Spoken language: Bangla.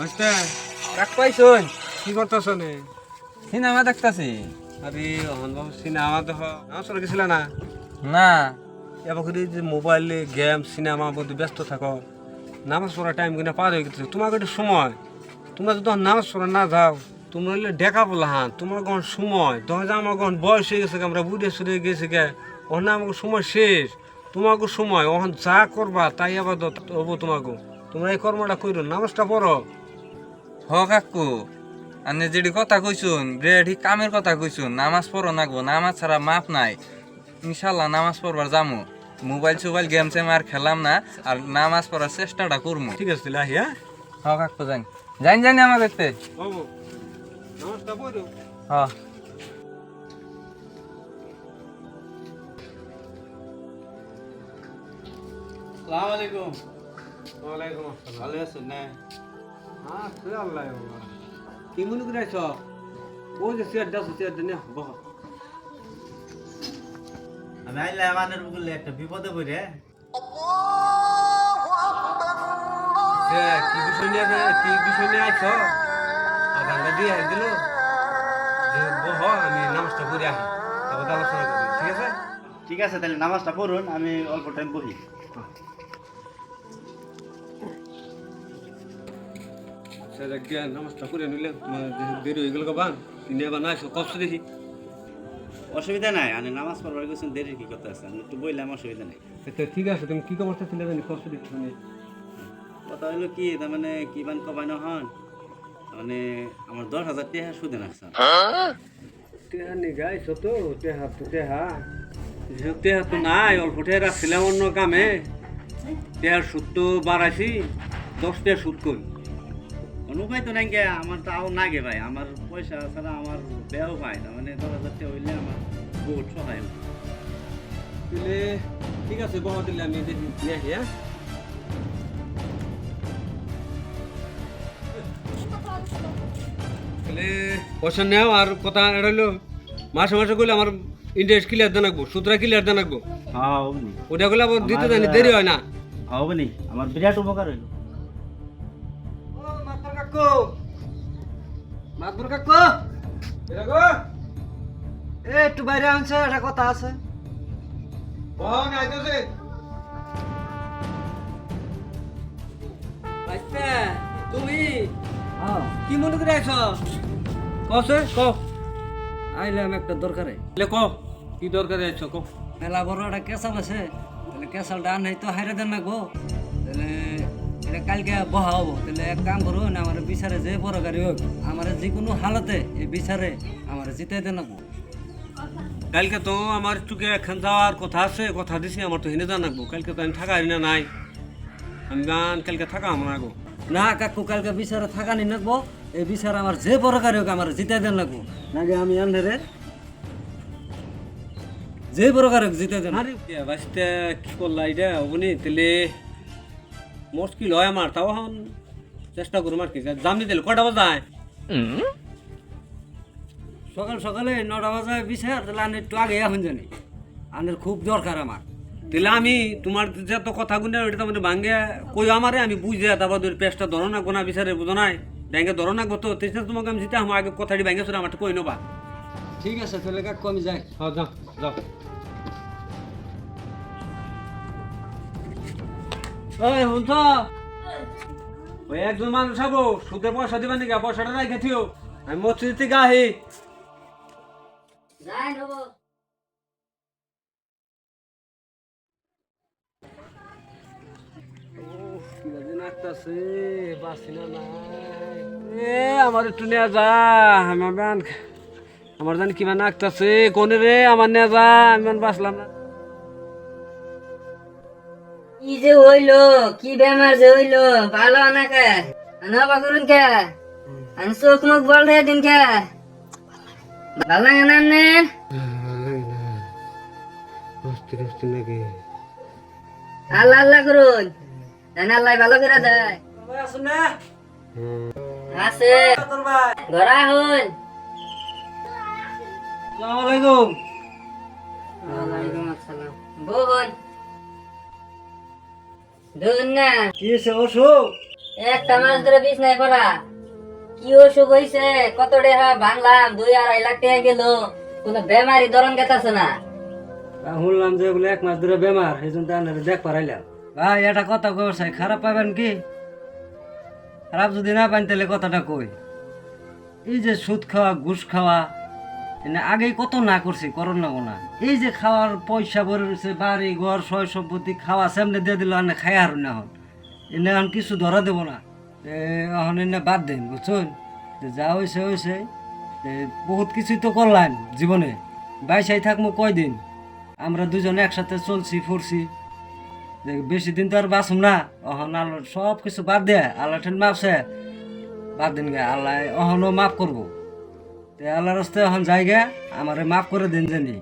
বুঝতে কাক পাইছুন কি করতেছ নে সিনেমা দেখতাছি। আরে অহন বাবু সিনেমা দেখ। আমার সঙ্গে গেছিল না? না। এবার যে মোবাইলে গেম সিনেমা মধ্যে ব্যস্ত থাকো। নামাজ পড়ার টাইম কিনা পার হয়ে গেছে। তোমার একটা সময়। তোমরা যদি নামাজ পড়া না যাও তোমরা হলে ডেকা বলা হান। তোমার কোন সময়? তখন যে আমার কোন বয়স হয়ে গেছে আমরা বুড়ে সুরে গেছে গে ওখানে আমাকে সময় শেষ। তোমাকে সময়। ওখান যা করবা তাই আবার হব তোমাকে। তোমরা এই কর্মটা করো নামাজটা পড়ো। হ কাকু আনে যেটি কথা কইছুন বেড়ি কামের কথা কইছুন নামাজ পড়ো নাগবো নামাজ ছাড়া মাপ নাই। ইনশাল্লাহ নামাজ পড়বার যামু। মোবাইল সোবাইল গেম সেম আর খেলাম না আর নামাজ পড়ার চেষ্টাটা করমু। ঠিক আছে তাহলে হ্যাঁ? হ কাকু জানি জানি জানি আমার দেখতে বাবু নামাজটা হ। সালাম আলাইকুম। ওয়ালাইকুম আসসালাম। ভালো আছেন না কি মনে করে আছো ও যে চেয়ার দাস চেয়ার দিনে বহ আমি আইলে আমাদের বলে একটা বিপদে পড়ে কি বিষয় নিয়ে কি বিষয় নিয়ে আইছো আধানটা দিয়ে আই দিল যে আমি নামাজটা করে আহি তারপর ঠিক আছে ঠিক আছে তাহলে নামাজটা পড়ুন আমি অল্প টাইম বহি সে গিয়া নামাজটা করে নিলে তোমার দেরি হয়ে গেল বান তিনি এবার না কষ্ট দেখি। অসুবিধা নাই আমি নামাজ পড়বার গেছেন দেরি কি করতে আছে? আমি একটু বললাম অসুবিধা নেই। আচ্ছা ঠিক আছে তুমি কি খবরটা ছিলে জানি? কষ্ট শুনে কথা হলো কি তার মানে কি বান কবানো হন? মানে আমার দশ হাজার টাকা সুদে নাকছেন টেহা নিগাইছো তো টেহা তো টেহা। টেহা তো নাই অল্প টেহা রাখছিলাম অন্য কামে। টেহার সুদ তো বাড়াইছি দশ টেহা সুদ করি কোনো উপায় তো নাই গে আমার তাও না গে ভাই। আমার পয়সা ছাড়া আমার বেয়াও পায় না। মানে দশ হাজার টাকা হইলে আমার বহুত সহায় হয়। তাহলে ঠিক আছে বহা দিলে আমি দেখি নিয়ে আসি হ্যাঁ? তাহলে পয়সা নেও আর কথা এড়াইলো মাসে মাসে করলে আমার ইন্টারেস্ট ক্লিয়ার দেনাকবো সুতরা ক্লিয়ার দেনাকবো হ্যাঁ হবনি ওটা আবার দিতে জানি দেরি হয় না। হ্যাঁ হবনি আমার বিরাট উপকার হইল। কাকু। মাতবর কাকু। এ একটু বাইরে আনছে একটা কথা আছে। আচ্ছা তুমি? কি মনে করে আইছ? কসে ক। আইলাম একটা দরকারে। লে ক কি দরকার আইছ ক? মেলা বড় একটা কেসাল আছে। তাহলে কেসালটা আনাই তো হাইরে দেন না গো। তাহলে এটা কালকে বহা হব। তাহলে এক কাম করুন আমার বিচারে যে বড় গাড়ি হোক আমার যে কোনো হালতে এই বিচারে আমার জিতাই দেন না গো কালকে তো আমার চুকে একখান যাওয়ার কথা আছে কথা দিছি আমার তো হেনে জানাকবো কালকে তো আমি থাকা না নাই। আমি গান কালকে থাকা আমার আগো না কাকু কালকে বিচারে থাকা নি নাকবো এই বিচার আমার যে বড় গাড়ি হোক আমার জিতাই দেন লাগবো নাকি আমি আনরে যে বড় গাড়ি হোক জিতাই দেন আরে বাসতে কি করলা এটা? হবনি তাহলে মুশকিল হয় আমার তাও এখন চেষ্টা করুম আর কি জাম দিতে কটা বাজায়? সকাল সকালে নটা বাজায় বিচার তাহলে আমি একটু আগে এখন জানি। আনের খুব দরকার আমার। তাহলে আমি তোমার যে তো কথা গুনে ওটা তো মানে ভাঙ্গে কই আমারে আমি বুঝে তারপর দুই পেস্টটা ধরো না গোনা বিচারে বুঝো নাই ব্যাংকে ধরো না গত তেসরা তোমাকে আমি জিতে আমার আগে কথাটি ব্যাংকে শুনে আমার কই নেবা? ঠিক আছে তাহলে কাকু আমি যাই। হ্যাঁ যাও যাও। ওই শুনছ ওই একজন মানুষ হব সুদের পয়সা দিবা নাকি? পয়সাটা রাখে থিও। আমি মসজিদ থেকে আহি আমার একটু নিয়ে যা আমার আমার জানি কিমান নাকতাছে কোনে রে? আমার নিয়ে যা আমি বাঁচলাম না। কি যে হইল কি বেমার যে হইল ভালো না কে? আনা বাকুরুন কে? আন চোখ মুখ বল রে দিন কে? ভালো লাগে না নে? হস্তি হস্তি নাকি আল্লাহ আল্লাহ করুন। জানি আল্লাহ ভালো করে দেয়। আছে। ঘরা হন। আসসালামু আলাইকুম। ওয়ালাইকুম আসসালাম। বোন দুন না। কি হয়েছে অসুখ? একটা মাস ধরে বিছনায় পড়া। কি অসুখ কত টাকা ভাঙলাম দুই আড়াই লাখ টাকা গেল। কোনো বেমারি ধরন গেতাছে না। শুনলাম যে এক মাস ধরে বেমার সেই জন্য আপনারা দেখ পারাইলাম। ভাই এটা কথা কই সাই খারাপ পাবেন কি? খারাপ যদি না পান তাহলে কথাটা কই? এই যে সুদ খাওয়া ঘুষ খাওয়া আগেই কত না করছি, করোন না না এই যে খাওয়ার পয়সা ভরে রয়েছে, বাড়ি, ঘর, সয় সম্পত্তি, খাওয়া সামনে দিয়ে দিল আনে খাই আর না হন। এনে এখন কিছু ধরা দেবো না। এখন এনে বাদ দেন, বুঝছেন? যে হয়েছে হয়েছে। বহুত কিছুই তো করলাম জীবনে। বাইসাই থাকব কয়দিন? আমরা দুজনে একসাথে চলছি, ফুরছি। বেশি দিন তো আর বাঁচুম না। অহন আল্লাহ সব কিছু বাদ দেয়। আল্লাহ ঠেন মাপছে বাদ দিন গে, আল্লাহ অহনও মাফ করব। তে আল্লাহ রাস্তায় এখন জায়গা আমার মাফ করে দিন জানি।